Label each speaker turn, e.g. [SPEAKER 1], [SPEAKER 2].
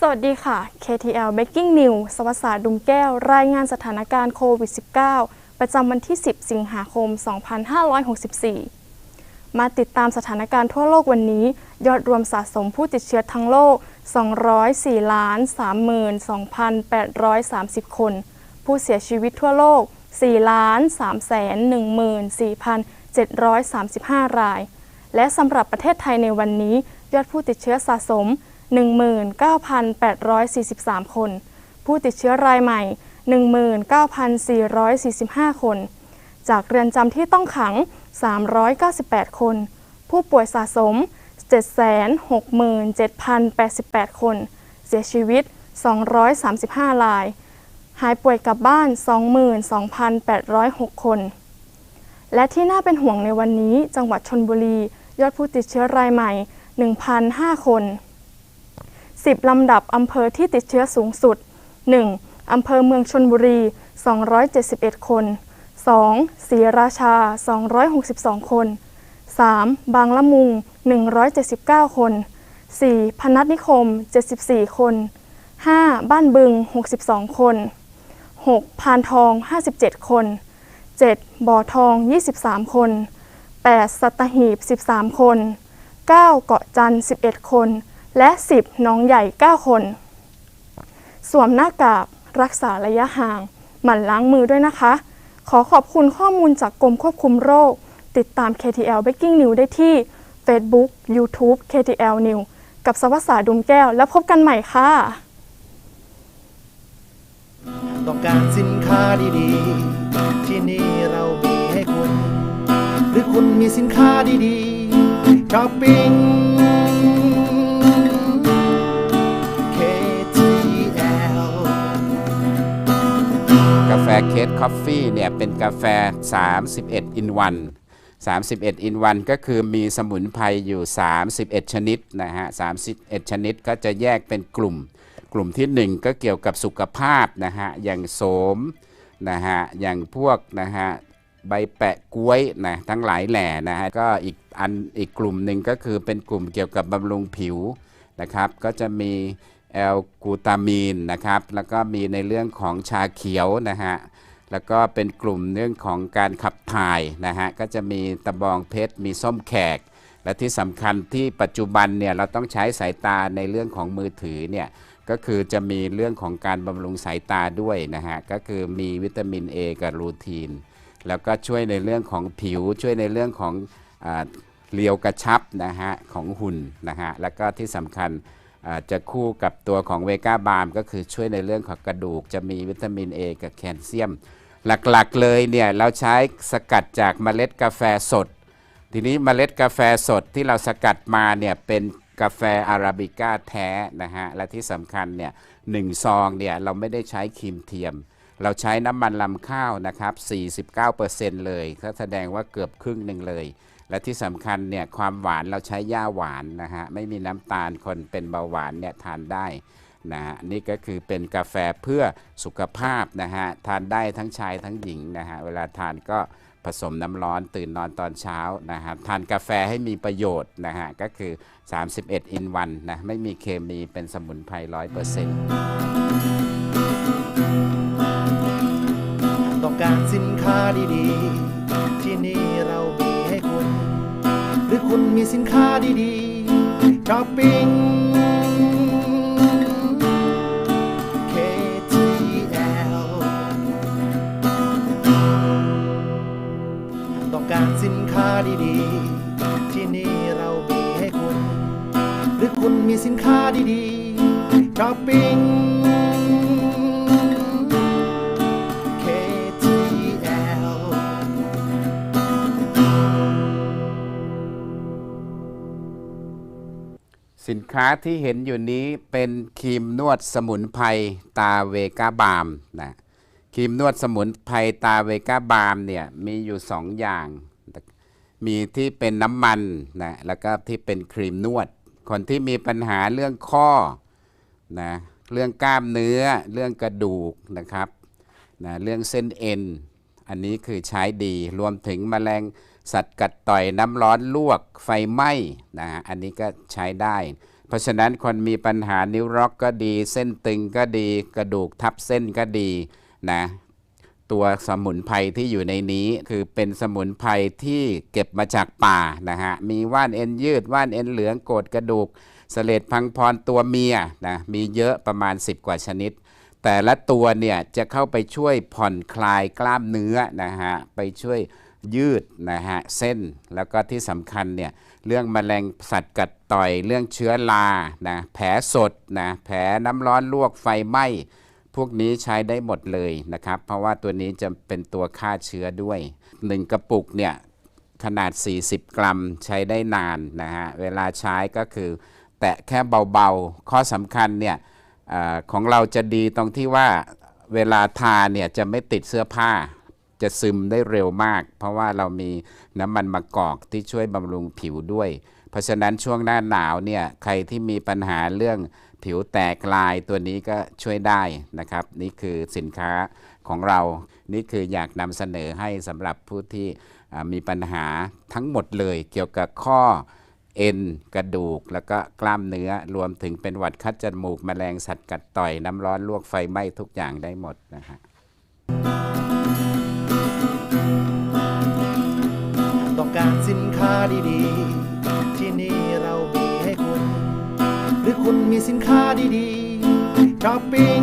[SPEAKER 1] สวัสดีค่ะ KTL Breaking News สวัสดิ์ดุมแก้ว รายงานสถานการณ์โควิด -19 ประจำวันที่ 10 สิงหาคม 2564 มาติดตามสถานการณ์ทั่วโลกวันนี้ ยอดรวมสะสมผู้ติดเชื้อทั้งโลก 204ล้าน32,830 คน ผู้เสียชีวิตทั่วโลก 4 ล้าน314,735 ราย และสำหรับประเทศไทยในวันนี้ ยอดผู้ติดเชื้อสะสม 19,843 คน ผู้ติดเชื้อรายใหม่ 19,445 คน จากเรือนจำที่ต้องขัง 398 คน ผู้ป่วยสะสม 767,088 คน เสียชีวิต 235 ราย หายป่วยกลับบ้าน 22,806 คน และที่น่าเป็นห่วงในวันนี้ จังหวัดชนบุรี ยอดผู้ติดเชื้อรายใหม่ 1,005 คน 10 ลำดับอำเภอที่ติดเชื้อสูงสุด 1. อำเภอเมืองชนบุรี 271 คน 2. ศรีราชา 262 คน 3. บางละมุง 179 คน 4. พนัสนิคม 74 คน 5. บ้านบึง 62 คน 6. พานทอง 57 คน 7. บ่อทอง 23 คน 8. สัตหีบ 13 คน 9. เกาะจันทร์11 คน และ 10 น้องใหญ่ 9 คน สวมหน้ากากรักษาระยะห่าง หมั่นล้างมือด้วยนะคะ ขอขอบคุณข้อมูลจากกรมควบคุมโรค ติดตาม KTL Breaking News ได้ที่ Facebook YouTube KTL News กับสวัสดาดุมแก้ว แล้วพบกันใหม่ค่ะ
[SPEAKER 2] ต้องการสินค้าดีๆ ที่นี่เรามีให้คุณ หรือคุณมีสินค้าดีๆช้อปปิ้ง
[SPEAKER 3] ฟี่เนี่ยเป็นกาแฟ 31 in 1 31 in 1 ก็คือมีสมุนไพรอยู่ 31 ชนิดนะฮะ 31 ชนิดก็จะแยกเป็นกลุ่ม กลุ่มที่ 1 ก็เกี่ยวกับสุขภาพนะฮะ อย่างโสมนะฮะ อย่างพวกนะฮะใบแปะกล้วยนะทั้งหลายแหล่นะฮะ ก็อีกอันอีกกลุ่มหนึ่งก็คือเป็นกลุ่มเกี่ยวกับบำรุงผิวนะครับ ก็จะมีแอลกูตามีนนะครับ แล้วก็มีในเรื่องของชาเขียวนะฮะ แล้วก็เป็นกลุ่มเรื่องของการขับถ่ายนะฮะก็จะมีตะบองเพชรมีส้มแขก และที่สำคัญที่ปัจจุบันเนี่ยเราต้องใช้สายตาในเรื่องของมือถือเนี่ยก็คือจะมีเรื่องของการบำรุงสายตาด้วยนะฮะก็คือมีวิตามิน A กับรูทีน แล้วก็ช่วยในเรื่องของผิวช่วยในเรื่องของอเรียวกระชับนะฮะของหุ่นนะฮะแล้วก็ที่สำคัญ จะคู่กับตัวของเวก้าบาร์มก็คือช่วยในเรื่องของกระดูก จะมีวิตามิน A กับแคลเซียม หลักๆเลยเนี่ยเราใช้สกัดจากเมล็ดกาแฟสด ทีนี้เมล็ดกาแฟสดที่เราสกัดมาเนี่ยเป็นกาแฟอาราบิก้าแท้นะฮะและที่สำคัญเนี่ยหนึ่งซองเนี่ยเราไม่ได้ใช้ครีมเทียม เราใช้น้ำมันลำข้าวนะครับ 49%เลยก็แสดงว่าเกือบครึ่งหนึ่งเลย และที่สำคัญเนี่ยความหวานเราใช้ย่าหวานนะฮะไม่มีน้ำตาลคนเป็นเบาหวานเนี่ยทานได้นะฮะนี่ก็คือเป็นกาแฟเพื่อสุขภาพนะฮะทานได้ทั้งชายทั้งหญิงนะฮะเวลาทานก็ผสมน้ำร้อนตื่นนอนตอนเช้านะฮะทานกาแฟให้มีประโยชน์นะฮะก็คือ 31 in 1นะไม่มีเคมีเป็นสมุนไพรร้อยเปอร์เซ็นต์
[SPEAKER 2] ต้องการสินค้าดีๆ ที่นี่เรา คุณมีสินค้าดีๆช้อปปิ้ง KTL ต้องการสินค้าดีๆ ที่นี่เรามีให้คุณ หรือคุณมีสินค้าดีๆช้อปปิ้ง
[SPEAKER 3] สินค้าที่เห็นอยู่นี้เป็นครีมนวดสมุนไพรตาเวก้าบามนะครีมนวดสมุนไพรตาเวก้าบามเนี่ยมีอยู่สองอย่าง มีที่เป็นน้ำมันนะแล้วก็ที่เป็นครีมนวด คนที่มีปัญหาเรื่องข้อนะเรื่องกล้ามเนื้อเรื่องกระดูกนะครับนะเรื่องเส้นเอ็น อันนี้คือใช้ดีรวมถึงแมลง สัตว์กัดต่อยน้ำร้อนลวกไฟไหม้นะฮะอันนี้ก็ใช้ได้ เพราะฉะนั้นคนมีปัญหานิ้วร็อกก็ดี เส้นตึงก็ดี กระดูกทับเส้นก็ดีนะตัวสมุนไพรที่อยู่ในนี้คือเป็นสมุนไพรที่เก็บมาจากป่านะฮะมีว่านเอ็นยืดว่านเอ็นเหลืองโกดกระดูกสเลดพังพรตัวเมียนะมีเยอะประมาณ 10 กว่าชนิด แต่ละตัวเนี่ยจะเข้าไปช่วยผ่อนคลายกล้ามเนื้อนะฮะไปช่วย ยืดนะฮะเส้นแล้วก็ที่สำคัญเนี่ยเรื่องแมลงสัตว์กัดต่อยเรื่องเชื้อรานะแผลสดนะแผลน้ำร้อนลวกไฟไหม้พวกนี้ใช้ได้หมดเลยนะครับ เพราะว่าตัวนี้จะเป็นตัวฆ่าเชื้อด้วย 1 กระปุกเนี่ยขนาด 40 กรัมใช้ได้นานนะฮะเวลาใช้ก็คือ แตะแค่เบาๆ ข้อสำคัญเนี่ยอของเราจะดีตรงที่ว่าเวลาทาเนี่ยจะไม่ติดเสื้อผ้า จะซึมได้เร็วมาก เพราะว่าเรามีน้ำมันมะกอกที่ช่วยบำรุงผิวด้วย เพราะฉะนั้นช่วงหน้าหนาวเนี่ยใครที่มีปัญหาเรื่องผิวแตกลายตัวนี้ก็ช่วยได้นะครับ นี่คือสินค้าของเรา นี่คืออยากนำเสนอให้สำหรับผู้ที่มีปัญหาทั้งหมดเลยเกี่ยวกับข้อเอ็นกระดูก แล้วก็กล้ามเนื้อรวมถึงเป็นหวัดคัดจมูกแมลงสัตว์กัดต่อย น้ำร้อนลวกไฟไหม้ทุกอย่างได้หมดนะฮะ
[SPEAKER 2] ค้าดีๆ ที่นี่เรามีให้คุณ หรือคุณมีสินค้าดีๆช้อปปิ้ง